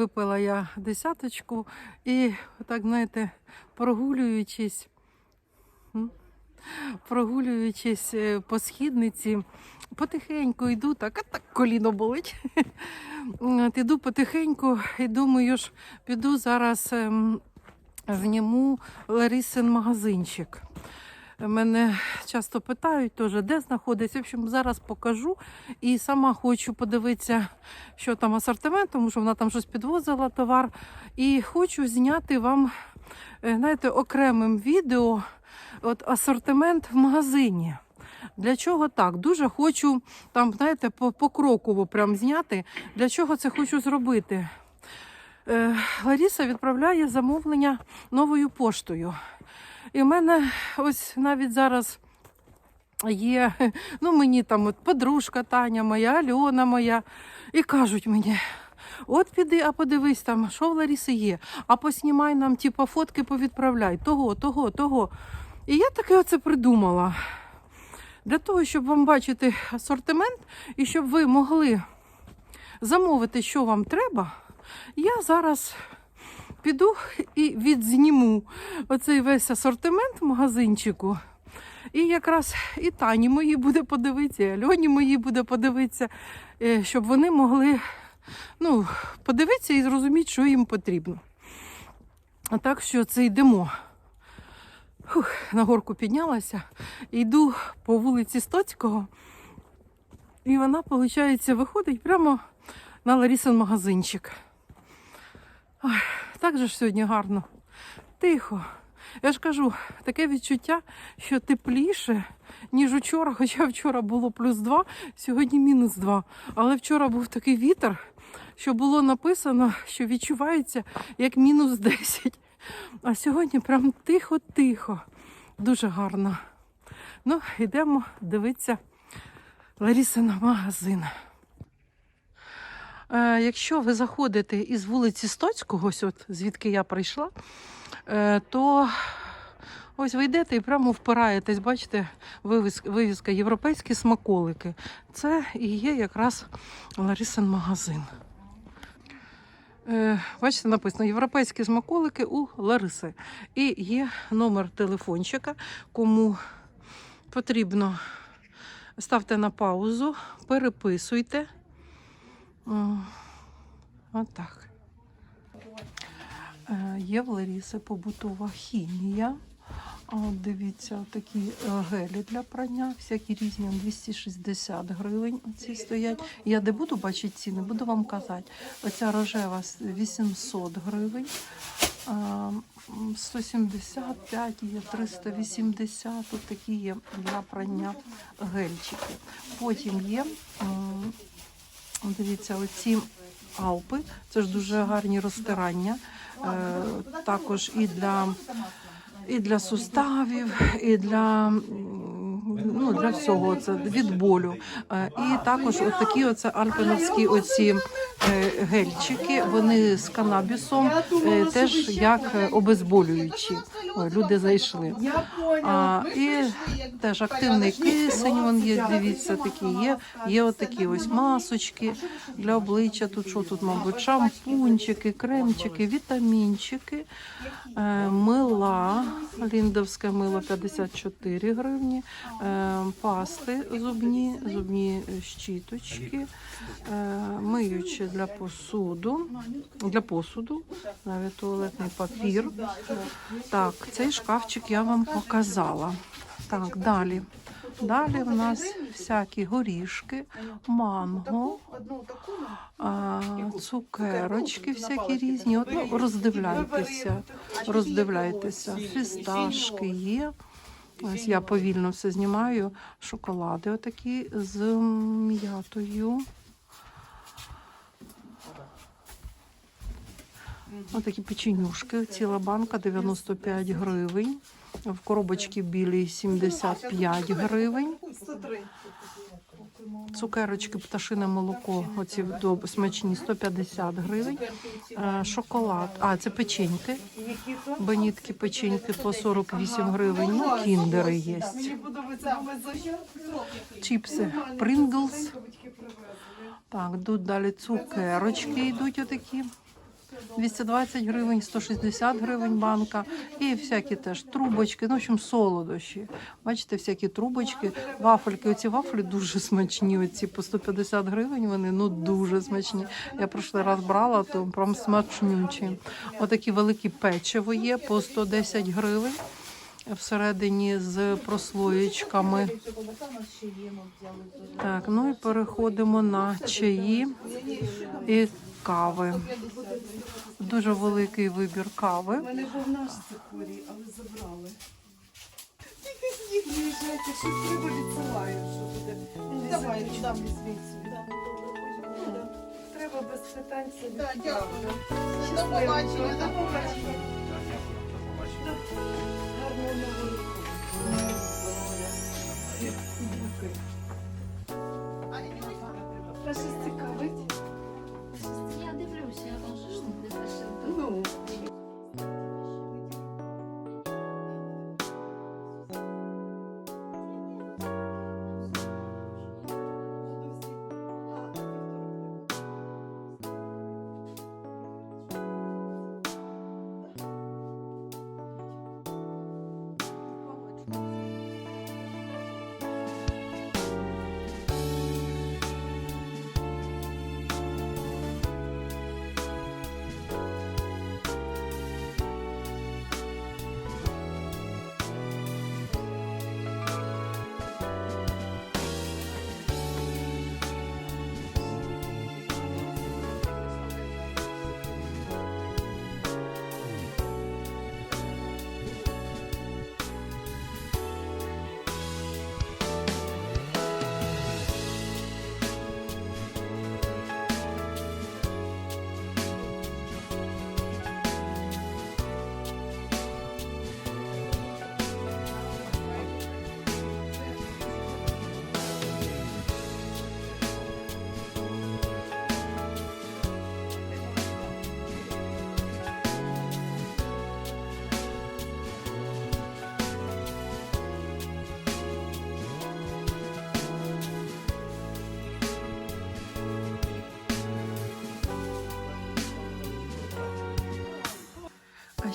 Випила я десяточку і так, знаєте, прогулюючись, прогулюючись е, по східниці, потихеньку йду, так, а так коліно болить. От Іду потихеньку і думаю, ж, піду зараз ем, зніму Ларисин магазинчик. Мене часто питають теж, де знаходиться. В общем, зараз покажу. І сама хочу подивитися, що там асортимент, тому що вона там щось підвозила товар. І хочу зняти вам, е, знаєте, окремим відео от асортимент в магазині. Для чого так? Дуже хочу там, знаєте, по- покроково прям зняти. Для чого це хочу зробити? Е, Ларіса відправляє замовлення новою поштою. І в мене ось навіть зараз є, ну мені там от подружка Таня моя, Альона моя, і кажуть мені. От піди, а подивись там, що в Ларіси є, а поснімай нам, типу, фотки повідправляй, того, того, того. І я таке оце придумала. Для того, щоб вам бачити асортимент і щоб ви могли замовити, що вам треба, я зараз піду і відзніму оцей весь асортимент в магазинчику. І якраз і Тані мої буде подивитися, і Альоні мої буде подивитися, е, щоб вони могли ну, подивитися і зрозуміти, що їм потрібно. А так що це йдемо. Фух, на горку піднялася, йду по вулиці Стоцького, і вона, виходить, виходить прямо на Ларісин магазинчик. Ой, так же ж сьогодні гарно. Тихо. Я ж кажу, таке відчуття, що тепліше, ніж вчора, хоча вчора було плюс 2, сьогодні мінус 2. Але вчора був такий вітер, що було написано, що відчувається як мінус 10. А сьогодні прям тихо-тихо. Дуже гарно. Ну, йдемо дивитися Ларісина магазин. Е, якщо ви заходите із вулиці Стоцького, звідки я прийшла, е, то ось ви йдете і прямо впираєтесь, бачите, вивіс- вивіска європейські смаколики. Це і є якраз Ларисин магазин. Е, Бачите, написано європейські смаколики у Лариси. І є номер телефончика, кому потрібно ставте на паузу, переписуйте. М, Отак. Е, Є в Ларіси побутова хімія. Дивіться, такі е, гелі для прання, всякі різні, 260 гривень оці стоять. Я де буду бачити ціни, буду вам казати. Оця рожева 800 гривень, 175 є, 380, от такі є для прання гельчики. Потім є, дивіться, оці Алпи, це ж дуже гарні розтирання. Е, також і для і для суставів, і для, ну, для всього це від болю. Е, І також от такі оце альпиновські оці е, гельчики, вони з канабісом, е, теж як обезболюючі. Люди зайшли. А, і теж активний кисень, вон є, дивіться, такі є. Є отакі ось масочки для обличчя. Тут що тут, мабуть, шампунчики, кремчики, вітамінчики, мила, ліндовське мило 54 гривні, пасти зубні, зубні щіточки, е, миючі для посуду, для посуду, навіть туалетний папір. Так, цей шкафчик я вам показала. Так, далі. Далі в нас всякі горішки, манго, цукерочки всякі різні. От, ну, роздивляйтеся, роздивляйтеся. Фісташки є. Ось я повільно все знімаю. Шоколади отакі з м'ятою. Отакі печенюшки, ціла банка 95 гривень. В коробочці білій 75 гривень. Цукерочки, пташине молоко, оці смачні 150 гривень. Е, Шоколад, а це печеньки. Бенітки печеньки по 48 гривень. Ну, кіндери є. Чіпси Pringles. Так, тут далі цукерочки йдуть отакі. 220 гривень, 160 гривень банка. І всякі теж трубочки, ну, в общем, солодощі. Бачите, всякі трубочки, вафельки. Оці вафлі дуже смачні. Оці по 150 гривень вони ну дуже смачні. Я прошлий раз брала, то прям смачнючі. Отакі великі печиво є по 110 гривень. Всередині з прослоєчками. Так, ну і переходимо на чаї і кави. Дуже великий вибір кави. У мене був наш цикорій, але забрали. Тільки сніг виїжджайте, щось треба відсилаю, що буде. Давай, дам Треба без питань собі. Так, дякую. До побачення, до побачення.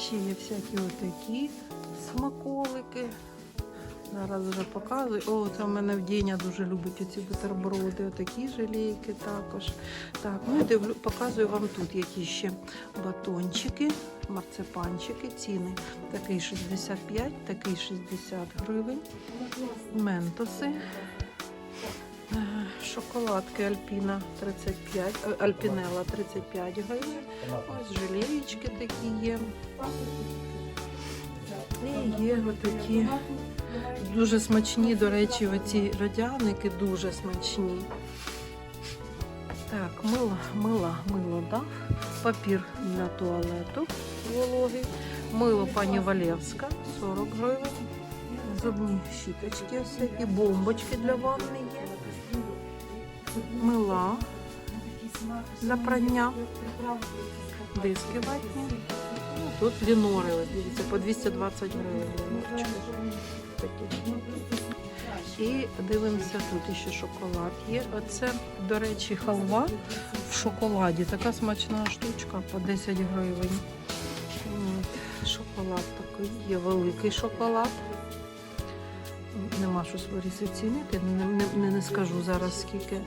Ще є всякі отакі смаколики. Зараз вже показую. О, це в мене в Діня дуже любить оці бутерброди, отакі желейки також. Так, ну і дивлю, показую вам тут які ще батончики, марципанчики, ціни. Такий 65, такий 60 гривень. Ментоси. Е, Шоколадки Альпіна 35, е, Альпінела 35 гривень. Ось желеєчки такі є. І є отакі дуже смачні, до речі, оці радяники дуже смачні. Так, мило, мило, мило дав, папір для туалету вологий, мило пані Валевська 40 гривень, зубні щіточки всякі, бомбочки для ванни є, мила для прання, диски ватні. Ну, Тут лінори, дивіться, по 220 гривень. І дивимося, тут ще шоколад є. Оце, до речі, халва в шоколаді. Така смачна штучка по 10 гривень. Шоколад такий, є великий шоколад. Нема що сваріси цінити, не, не, не, не скажу зараз скільки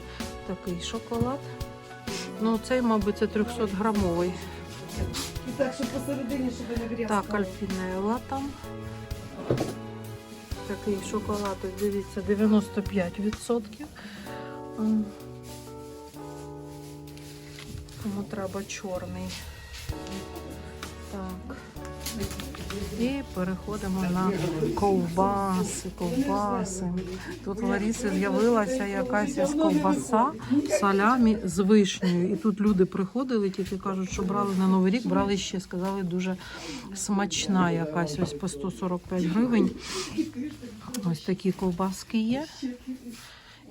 такий шоколад. Ну, цей, мабуть, це 300 грамовий. І так, щоб посередині, щоб не грязно. Так, альпінела там. Такий шоколад, дивіться, 95%. Кому треба чорний. І переходимо на ковбаси, ковбаси. Тут в Ларіси з'явилася якась ось ковбаса салямі з вишнею. І тут люди приходили, тільки кажуть, що брали на Новий рік, брали ще, сказали, дуже смачна якась ось по 145 гривень. Ось такі ковбаски є.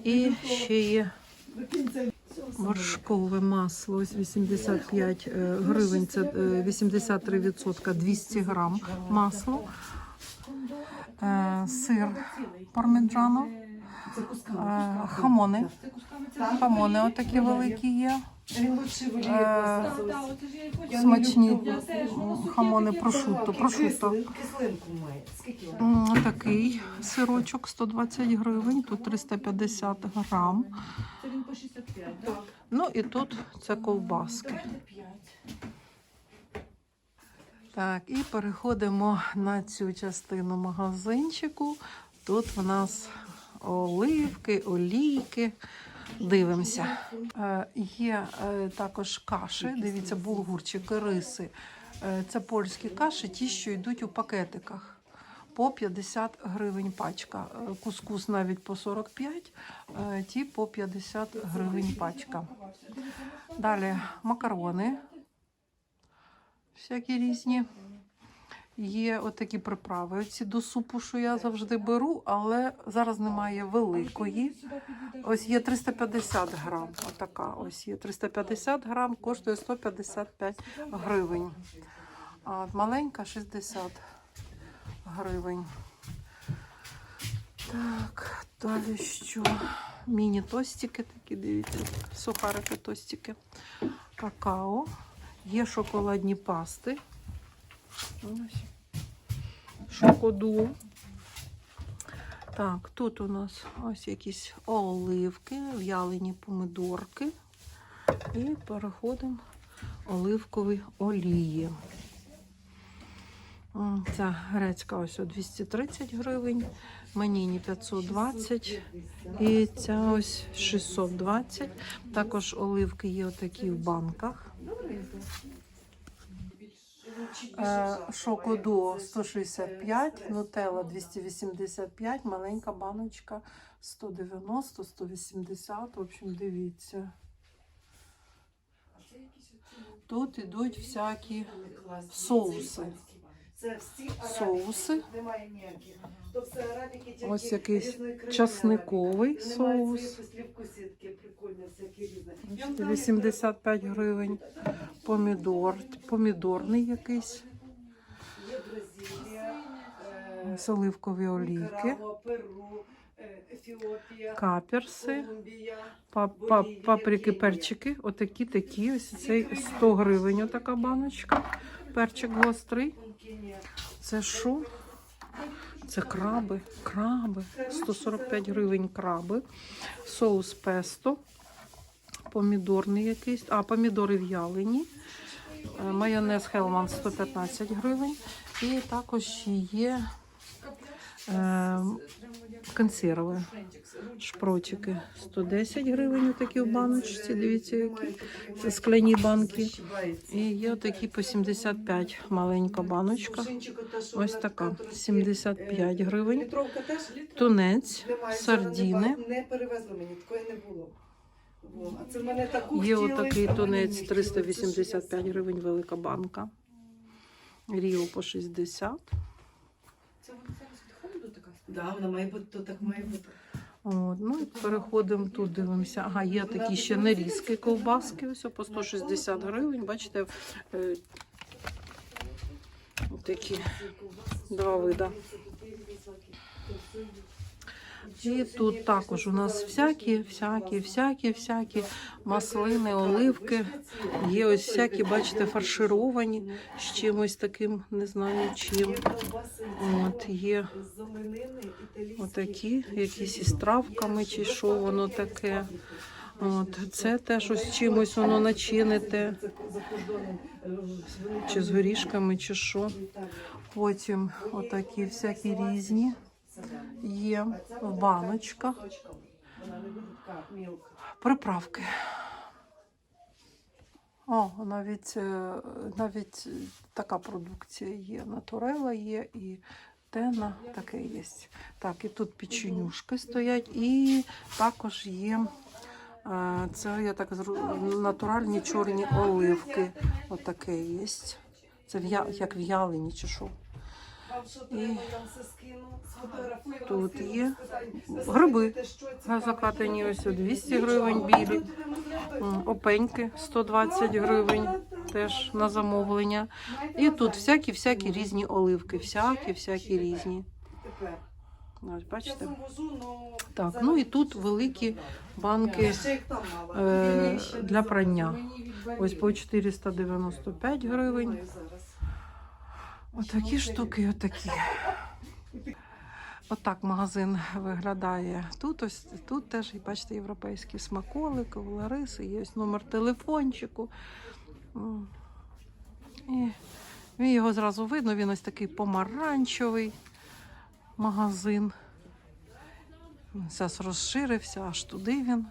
І ще є Вершкове масло, ось 85 е, гривень, це е, 83%, 200 грам масло. Е, Сир пармеджано, е, хамони. Хамони отакі великі є. Він лучше в олії Е. Смачні хамони прошутто. прошутто. Кислинку має. Скільки вона? М, Такий сирочок 120 гривень, тут 350 грам. Це він по 65, так? Ну і тут це ковбаски. Давайте. Так, і переходимо на цю частину магазинчику. Тут в нас оливки, олійки. Дивимося. Е, є е, також каші. Дивіться, булгурчики, риси. Е, це польські каші, ті, що йдуть у пакетиках. По 50 гривень пачка. Кускус навіть по 45, е, ті по 50 гривень пачка. Далі макарони. Всякі різні. Є отакі приправи. Ці до супу, що я завжди беру, але зараз немає великої. Ось є 350 грам. Отака ось є 350 грам, коштує 155 гривень. А маленька 60 гривень. Так, далі що? Міні-тостики такі, дивіться, сухарики тостики. Какао. Є шоколадні пасти. Шокоду. Так, тут у нас ось якісь оливки, в'ялені помидорки. І переходимо оливкові олії. Ця грецька ось 230 гривень, маніні 520 і ця ось 620. Також оливки є отакі в банках. Е, Шокодо 165, нутелла 285, маленька баночка 190, 180. В общем, дивіться. Тут ідуть всякі соуси. Соуси. Ось якийсь часниковий соус. цієї послівку сітки, прикольно, всякі різні. Я вам Бачите, дам, 85 гривень. Помідор, помідорний якийсь. Е, Ось оливкові олійки, е, каперси. Паприки, перчики, отакі такі. Ось цей 100 гривень, отака баночка. Перчик гострий. Це що? Це краби. Краби. 145 гривень краби. Соус песто. Помідорний якийсь. А, помідори в'ялені. Е, Майонез Хелман 115 гривень. І також є консерви. Шпротики 110 гривень, такі в баночці. Дивіться, які. Це скляні банки. І є такі по 75 маленька баночка. Ось така 75 гривень. Тунець, сардіни. Є отакий тунець не хотіли. Це 385 гривень, велика банка. Ріо по 60. Це вона зараз від холоду така Да, вона має бути, то так має бути. От, ну і переходимо тут, дивимося. Ага, є такі ще нарізки ковбаски, ось по 160 гривень. Бачите, е, такі два вида. І тут також у нас всякі, всякі, всякі, всякі маслини, оливки. Є ось всякі, бачите, фаршировані з чимось таким, не знаю чим. От є отакі, якісь із травками, чи що воно таке. От це теж ось чимось воно начините, чи з горішками, чи що. Потім отакі всякі різні є в баночках. Приправки. О, навіть, е, навіть така продукція є. Натурела є і тена таке є. Так, і тут печенюшки стоять, і також є. е, Це я так натуральні чорні оливки. Отаке є. Це як в'ялені чи що. Тут є гриби. На закатані ось о 200 гривень білі. Опеньки 120 гривень теж на замовлення. І тут всякі-всякі різні оливки. Всякі, всякі різні. Ось бачите. Так, ну і тут великі банки е, для прання. Ось по Валерії. 495 гривень. Отакі штуки, отакі. Отак магазин виглядає. Тут ось тут теж, і бачите, європейський смаколик, у Лариси, є ось номер телефончику. І він його зразу видно, він ось такий помаранчевий магазин. Він Зараз розширився, аж туди він.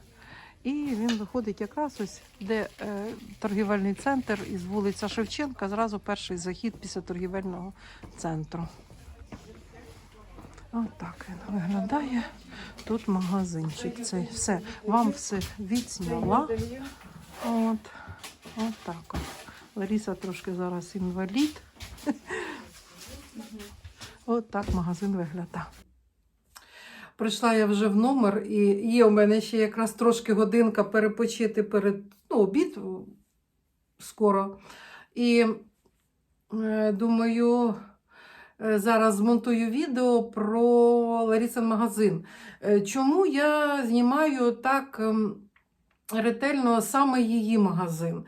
І він виходить якраз ось, де е, торгівельний центр із вулиця Шевченка, зразу перший захід після торгівельного центру. Отак він виглядає. Тут магазинчик. Цей все. Вам все відсняла. От. От так от. Лариса трошки зараз інвалід. От так магазин виглядає. Прийшла я вже в номер, і є у мене ще якраз трошки годинка перепочити перед ну, обід скоро. І е, думаю, е, зараз змонтую відео про Ларісин магазин. Е, Чому я знімаю так ем, ретельно саме її магазин?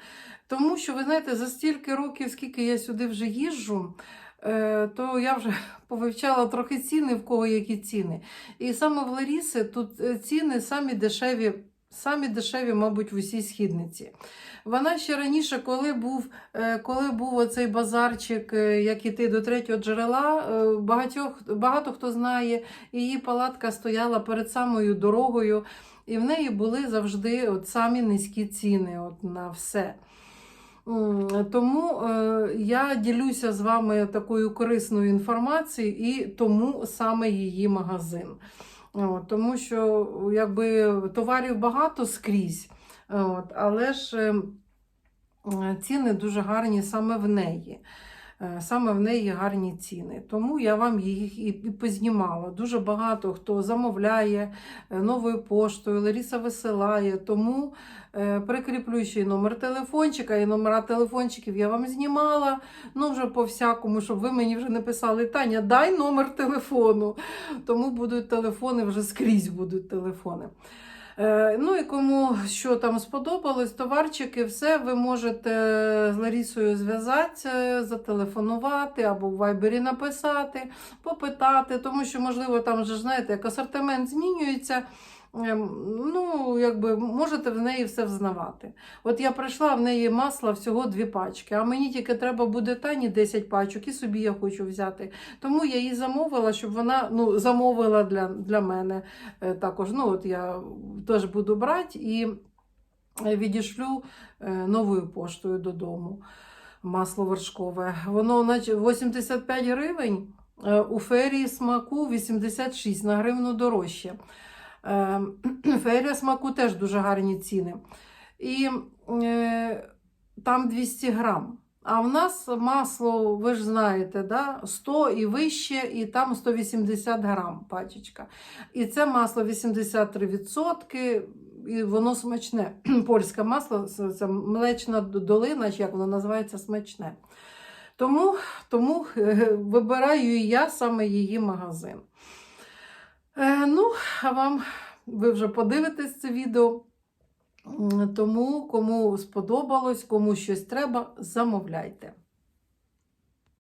Тому що, ви знаєте, за стільки років, скільки я сюди вже їжджу, е, то я вже повивчала трохи ціни, в кого які ціни. І саме в Ларіси тут е, ціни самі дешеві, самі дешеві, мабуть, в усій східниці. Вона ще раніше, коли був, е, коли був оцей базарчик, е, як іти до третього джерела, е, багатьох, багато хто знає, її палатка стояла перед самою дорогою, і в неї були завжди от самі низькі ціни от на все. Тому е, я ділюся з вами такою корисною інформацією і тому саме її магазин. Тому що якби товарів багато скрізь, але ж е, ціни дуже гарні саме в неї. Е, Саме в неї гарні ціни. Тому я вам їх і, познімала. Дуже багато хто замовляє е, новою поштою, Ларіса висилає. Тому е, прикріплю ще й номер телефончика, і номера телефончиків я вам знімала. Ну, вже по всякому, щоб ви мені вже не писали, Таня, дай номер телефону. Тому будуть телефони, вже скрізь будуть телефони. Е, Ну і кому що там сподобалось, товарчики, все ви можете з Ларісою зв'язатися, зателефонувати або в вайбері написати, попитати, тому що, можливо, там вже знаєте, як асортимент змінюється. Ем, Ну, якби можете в неї все взнавати. От я прийшла, в неї масла всього дві пачки, а мені тільки треба буде тані 10 пачок, і собі я хочу взяти. Тому я її замовила, щоб вона ну, замовила для, для мене е, також. Ну, от я теж буду брати і е, відішлю е, новою поштою додому. Масло вершкове. Воно наче 85 гривень. У ферії смаку 86 на гривну дорожче. Е, Ферія смаку теж дуже гарні ціни. І е, там 200 грам. А в нас масло, ви ж знаєте, да? 100 і вище, і там 180 грам пачечка. І це масло 83%, і воно смачне. Польське масло, це млечна долина, як воно називається, смачне. Тому, тому вибираю я саме її магазин. Е, ну, а вам ви вже подивитесь це відео. Тому, кому сподобалось, кому щось треба, замовляйте.